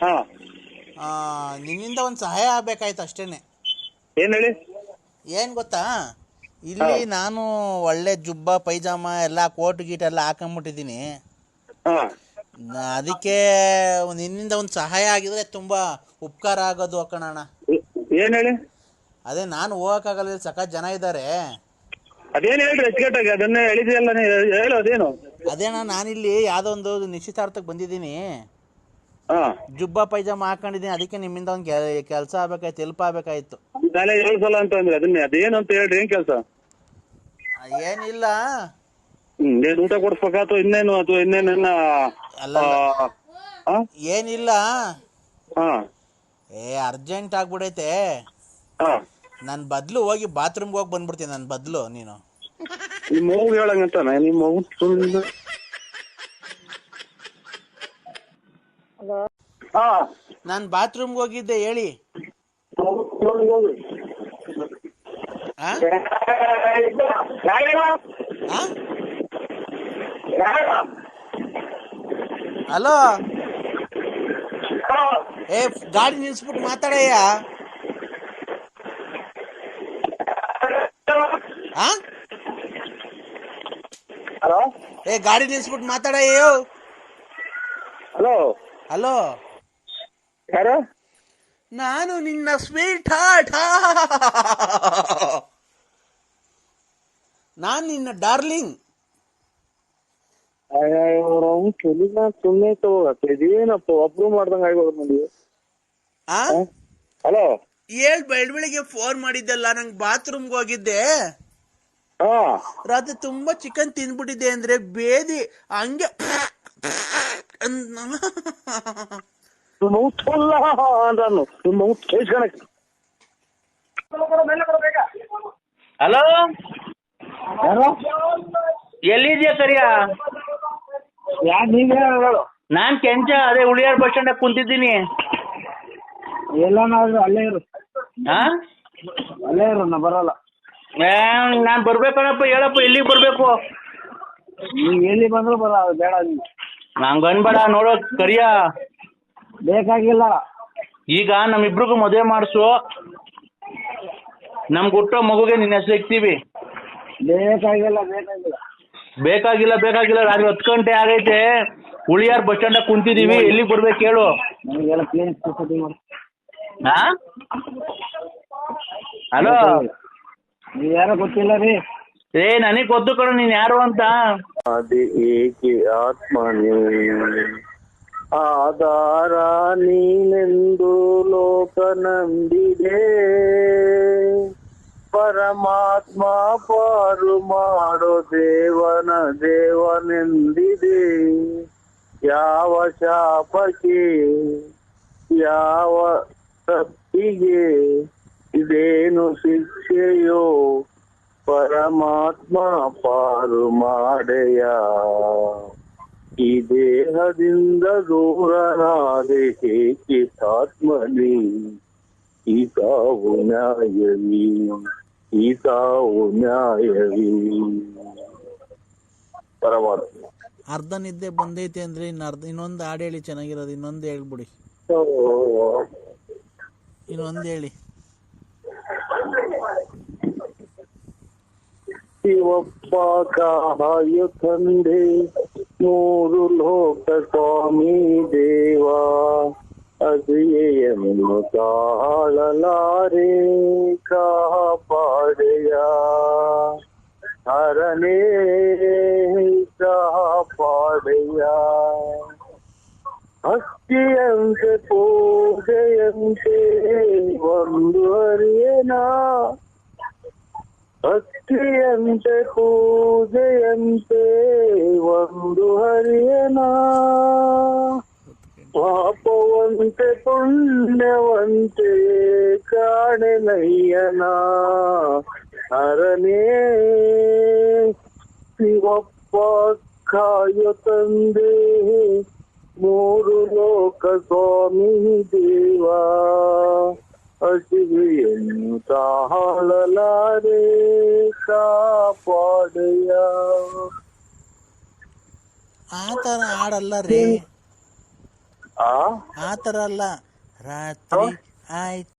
ಹಾ. ಆ, ನಿನ್ನಿಂದ ಒಂದು ಸಹಾಯ ಆಗ್ಬೇಕಾಯ್ತು ಅಷ್ಟೇನೆ. ಏನ್ ಹೇಳಿ? ಏನು ಗೊತ್ತಾ? ಇಲ್ಲಿ ನಾನು ಒಳ್ಳೆ ಜುಬ್ಬ ಪೈಜಾಮ ಎಲ್ಲ ಕೋಟ್ ಗೀಟ್ ಎಲ್ಲ ಹಾಕೊಂಬಿಟ್ಟಿದ್ದೀನಿ. ಹಾ. ನ- ಅದಕ್ಕೆ ನಿನ್ನಿಂದ ಒಂದು ಸಹಾಯ ಆಗಿದ್ರೆ ತುಂಬಾ ಉಪಕಾರ ಆಗೋದು ಕಣಣ್ಣ ಏ- ಏನ್ ಹೇಳಿ? ಅದೇ ನಾನು ಹೋಗಕ್ಕಾಗಲ್ಲ ಇಲ್ಲಿ ಸಖತ್ ಜನ ಇದ್ದಾರೆ ಅದೇನ್ ಹೇಳ್ರಿ ಅದನ್ನೇ ಹೇಳಿದ್ಯಲ್ಲ ಹೇಳು ಅದೇನು? ನಾನಿಲ್ಲಿ ಯಾವ್ದೊಂದು ಒಂದು ನಿಶ್ಚಿತಾರ್ಥಕ್ಕೆ ಬಂದಿದ್ದೀನಿ. ಜುಬ್ಬ ಪೈಜಾಮ ಹಾಕೊಂಡಿದ್ದೀನಿ ಅದಕ್ಕೆ ನಿಮ್ಮಿಂದ ಒಂದ್ ಕೆಲಸ ಆಗ್ಬೇಕಾಯ್ತು ಹೆಲ್ಪ್ ಆಗ್ಬೇಕಾಯ್ತು. ನಾಳೆ ಏಳು ಸಲ ಅಂತ ಅಂದ್ರೆ ಅದನ್ನೇ ಅದೇನು ಅಂತ ಹೇಳ್ರಿ ಏನ್ ಕೆಲಸ? ಏನಿಲ್ಲ. ಏನ್ ಊಟ ಕೊಡ್ಸ್ಬೇಕಾ ಅಥವಾ ಇನ್ನೇನು ಅಥವಾ ಇನ್ನೇನ ಅಲ್ಲ ಏನಿಲ್ಲ. ಹಾ. ಏ ಅರ್ಜೆಂಟ್ ಆಗ್ಬಿಡೈತೆ. ನನ್ ಬದ್ಲು ಬದಲು ಹೋಗಿ ಬಾತ್ರೂಮ್ಗೆ ಹೋಗಿ ಬಂದ್ಬಿಡ್ತೀನಿ ನನ್ ಬದ್ಲು ನೀನು. ನಿಮ್ಮ ಮಗು ಹೇಳಂಗಂತಾನೆ? ನಿಮ್ಮ ಮಗು ಸುಳ್ಳು ನಾನು ಬಾತ್ರೂಮ್ ಹೋಗಿದ್ದೆ ಹೇಳಿ. ಆ? ಆ? ಹಲೋ? ಏ ಗಾಡಿ ನಿಲ್ಸ್ಬಿಟ್ಟು ಮಾತಾಡಯ್ಯ. ಆ? ಹಲೋ? ಏ ಗಾಡಿ ನಿಲ್ಸ್ಬಿಟ್ಟು ಮಾತಾಡಯ್ಯೋ. ಹಲೋ? ಹಲೋ? ಯಾರು? ನಾನು ನಿನ್ನ ಸ್ವೀಟ್ ಹಾರ್ಟ್ ನಾನು ನಿನ್ನ ಡಾರ್ಲಿಂಗ್. ಅವ್ನು ಕೆಲಿನ ಸುಮ್ಮನೆ ತಗೋಗತ್ತೆ ಇದೇನಪ್ಪ ಒಬ್ರು ಮಾಡ್ದಂಗ ಆಗೋದು ನೋಡಿ. ಆ? ಹಲೋ? ಏಳ್ ಬೆಳ್ ಫೋನ್ ಮಾಡಿದ್ದಲ್ಲ ನಂಗೆ ಬಾತ್ರೂಮ್ಗೆ ಹೋಗಿದ್ದೆ. ರಾತ್ರಿ ತುಂಬಾ ಚಿಕನ್ ತಿಂದ್ಬಿಟ್ಟಿದ್ದೆ ಅಂದ್ರೆ ಬೇದಿ ಹಂಗೆ ಮಗು ತುಲ್ಲ ಅಂದ್ರನು ನಿಮ್ಮ ಮಗು ಕೇಳ್ಸ್ಕೊಳಕ್ಕೆ ಹಲೋ ಯಾರು? ಎಲ್ಲಿದ್ಯಾ ಸರಿಯಾ? ಯಾ ನೀವೇ ಹೇಳು. ನಾನ್ ಕೆಂಚ ಅದೇ ಉಳಿಯಾರ್ ಬಸ್ ಸ್ಟ್ಯಾಂಡ್ ಕುಂತಿದ್ದೀನಿ. ಎಲ್ಲಾನಾದ್ರು ಅಲ್ಲೇ ಇರು. ಹಾ ಅಲ್ಲೇ ಇರು ನಾ ಬರಲ್ಲ. ಏ, ನಾನ್ ಬರ್ಬೇಕಣಪ್ಪ ಹೇಳಪ್ಪ ಎಲ್ಲಿಗೆ ಬರ್ಬೇಕು? ನೀವ್ ಎಲ್ಲಿ ಬಂದ್ರು ಬರ ಬೇಡ ನೀನು. ನಂಗ್ ಅನ್ಬೇಡ ನೋಡೋ ಕರಿಯ. ಬೇಕಾಗಿಲ್ಲ. ಈಗ ನಮ್ಮಿಬ್ರಿಗೂ ಮದುವೆ ಮಾಡಿಸು. ನಮ್ಗೆ ಹುಟ್ಟೋ ಮಗುಗೆ ನಿನ್ನ ಹೆಸರು ಇಕ್ತೀವಿ. ಬೇಕಾಗಿಲ್ಲ ಬೇಕಾಗಿಲ್ಲ. ಬೇಕಾಗಿಲ್ಲ ಬೇಕಾಗಿಲ್ಲ. ರಾತ್ರಿ ಹತ್ತು ಗಂಟೆ ಆಗೈತೆ. ಉಳಿಯಾರ್ ಬಸ್ ಸ್ಟ್ಯಾಂಡ್ ಕುಂತಿದೀವಿ. ಎಲ್ಲಿಗೆ ಬರ್ಬೇಕು ಹೇಳು ನನಗೆಲ್ಲ ಕ್ಲೀನ್ ಫೆಸಿಲಿಟಿ ಮಾಡಿ. ಹಾ? ಹಲೋ? ನೀವ್ ಯಾರೋ ಗೊತ್ತಿಲ್ಲ ರೀ? ಏ ನನಗೆ ಗೊತ್ತು ಕಣ ನೀನ್ ಯಾರು ಅಂತ. ಅದೇ ಏಕೆ ಆತ್ಮನೇ. ಆಧಾರ ನೀನೆಂದು ಲೋಕ ನಂಬಿದೆ. ಪರಮಾತ್ಮ ಪಾರು ಮಾಡೋ ದೇವನ ದೇವನೆಂದಿದೆ. ಯಾವ ಶಾಪಕ್ಕೆ, ಯಾವ ತಪ್ಪಿಗೆ ಇದೇನು ಶಿಕ್ಷೆಯೋ ಪರಮಾತ್ಮ ಪಾರು ಮಾಡೆಯ? ಈ ದೇಹದಿಂದ ದೂರನಾದೆ ಹೇಗೆ ಆತ್ಮನಿ? ಈ ಸಾವು ನ್ಯಾಯವಿ? ಈ ಸಾವು ನ್ಯಾಯವಿ? ಪರಮಾತ್ಮ. ಅರ್ಧ ನಿದ್ದೆ ಬಂದೈತೆ ಅಂದ್ರೆ ಇನ್ನು ಅರ್ಧ ಇನ್ನೊಂದು ಹಾಡು ಹೇಳಿ ಚೆನ್ನಾಗಿರೋದು. ಇನ್ನೊಂದು ಹೇಳ್ಬಿಡಿ ಇನ್ನೊಂದು ಹೇಳಿ. ಶಿವಪ್ಪ ಕಾಯ ತಂದೆ. ಮೂರು ಲೋಕ ಸ್ವಾಮಿ ದೇವ ಅದಿಯನ್ನು ತಾಳಲಾರೆ ಕಾಪಾಡೆಯ ಹರನೇ ಕಾಪಾಡೆಯ ಹಕ್ಕಿಯಂತೆ ಪೂಜೆಯಂತೆ ಒಂದು ಹರಿಯನಾ ಭಕ್ತಿಯಂತೆ ಪೂಜೆಯಂತೆ ಒಂದು ಹರಿಯನ ಪಾಪವಂತೆ ಪುಣ್ಯವಂತೆ ಕಾಣೆನಯ್ಯನ ಹರನೇ ಶಿವಪ್ಪ ಕಾಯ ತಂದೆ ಮೂರು ಲೋಕ ಸ್ವಾಮಿ ದೇವ ಹಸಿವೆಯನ್ನು ತಾಳಲಾರೆ ಕಾಪಾಡೆಯ ಆ ಆಡಲ್ಲ ಹಾಡಲ್ಲ ರೀ. ಆ? ಆ ಅಲ್ಲ. ರಾತ್ರಿ ಆಯ್ತು.